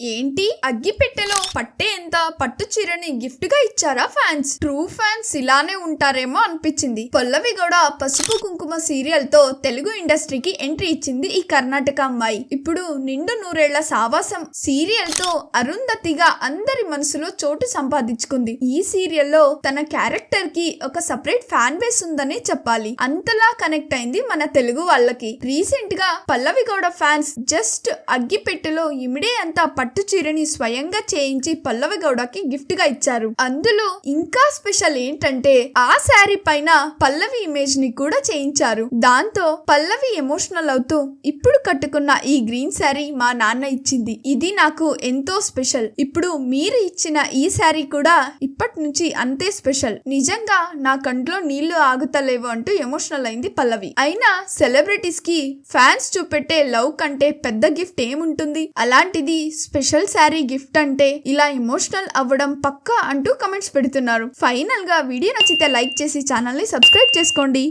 ఏంటి? అగ్గిపెట్టెలో పట్టే ఎంత? పట్టు చీరని గిఫ్ట్గా ఇచ్చారా ఫ్యాన్స్ ట్రూ ఫ్యాన్స్ ఇలానే ఉంటారేమో అనిపించింది. పల్లవి గౌడ పసుపు కుంకుమ సీరియల్తో తెలుగు ఇండస్ట్రీకి ఎంట్రీ ఇచ్చింది ఈ కర్ణాటక అమ్మాయి. ఇప్పుడు నిండు నూరేళ్ళ సావాసం సీరియల్తో అరుంధతిగా అందరి మనసులో చోటు సంపాదించుకుంది. ఈ సీరియల్లో తన క్యారెక్టర్కి ఒక సపరేట్ ఫ్యాన్ బేస్ ఉందనే చెప్పాలి. అంతలా కనెక్ట్ అయింది మన తెలుగు వాళ్ళకి. రీసెంట్గా పల్లవి గౌడ ఫ్యాన్స్ జస్ట్ అగ్గిపెట్టెలో ఇమిడే అంతా పట్టు చీరని స్వయంగా చేయించి పల్లవి గౌడకి గిఫ్ట్గా ఇచ్చారు. అందులో ఇంకా స్పెషల్ ఏంటంటే ఆ శారీ పైన పల్లవి ఇమేజ్ని కూడా చేయించారు. దాంతో పల్లవి ఎమోషనల్ అవుతూ ఇప్పుడు కట్టుకున్న ఈ గ్రీన్ శారీ మా నాన్న ఇచ్చింది. ఇది నాకు ఎంతో స్పెషల్ ఇప్పుడు మీరు ఇచ్చిన ఈ శారీ కూడా ఇప్పటి నుంచి అంతే స్పెషల్ నిజంగా నా కంట్లో నీళ్ళు ఆగుతలేవు అంటూ ఎమోషనల్ అయింది పల్లవి. అయినా సెలబ్రిటీస్కి ఫ్యాన్స్ చూపెట్టే లవ్ కంటే పెద్ద గిఫ్ట్ ఏముంటుంది? అలాంటిది స్పెషల్ శారీ గిఫ్ట్ అంటే ఇలా ఎమోషనల్ అవ్వడం పక్కా అంటూ కమెంట్స్ పెడుతున్నారు. ఫైనల్గా వీడియో నచ్చితే లైక్ చేసి ఛానల్ని సబ్స్క్రైబ్ చేసుకోండి.